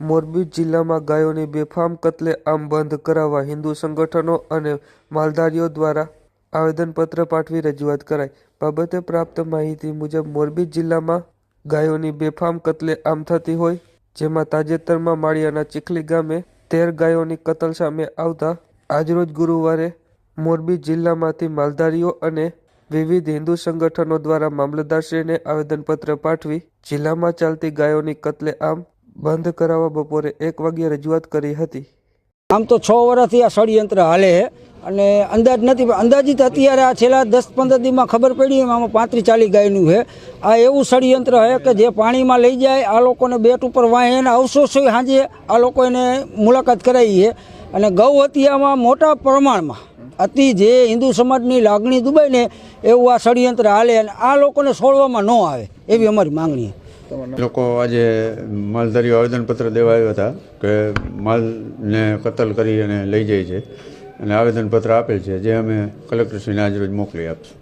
મોરબી જિલ્લામાં ગાયોની બેફામ, કત્લે આમ બંધ કરાવવા હિન્દુ સંગઠનો અને માલધારીઓ દ્વારા આવેદનપત્ર પાઠવી રજૂઆત કરાઈ. બાબતે પ્રાપ્ત માહિતી મુજબ મોરબી જિલ્લામાં ગાયોની બેફામ, કત્લે આમ થતી હોય, જેમાં તાજેતરમાં માળિયાના ચીખલી ગામે તેર ગાયોની કતલ સામે આવતા આજરોજ ગુરુવારે મોરબી જિલ્લામાંથી માલધારીઓ અને વિવિધ હિન્દુ સંગઠનો દ્વારા મામલતદારશ્રીને આવેદનપત્ર પાઠવી જિલ્લામાં ચાલતી ગાયોની કત્લે આમ બંધ કરાવવા બપોરે એક વાગ્યે રજૂઆત કરી હતી. આમ તો છ વર્ષથી આ ષડયંત્ર હાલે અને અંદાજ નથી, પણ અંદાજિત અત્યારે આ છેલ્લા દસ પંદર દીમાં ખબર પડી એમાં પાંત્રીસ ચાલીસ ગાયનું છે. આ એવું ષડયંત્ર છે કે જે પાણીમાં લઈ જાય, આ લોકોને બેટ ઉપર વાંહે અને અવશોષો સાંજે આ લોકો એને મુલાકાત કરાવી છે. અને ગૌ હત્યામાં મોટા પ્રમાણમાં. અતિ જે હિન્દુ સમાજની લાગણી દુબાય ને એવું આ ષડયંત્ર હાલે અને આ લોકોને છોડવામાં ન આવે એવી અમારી માંગણી લોકો આજે માલધારીઓ આવેદનપત્ર દેવા આવ્યા હતા કે માલને કતલ કરી અને લઈ જાય છે અને આવેદનપત્ર આપેલ છે, જે અમે કલેક્ટરશ્રીને આજ રોજ મોકલી આપશું.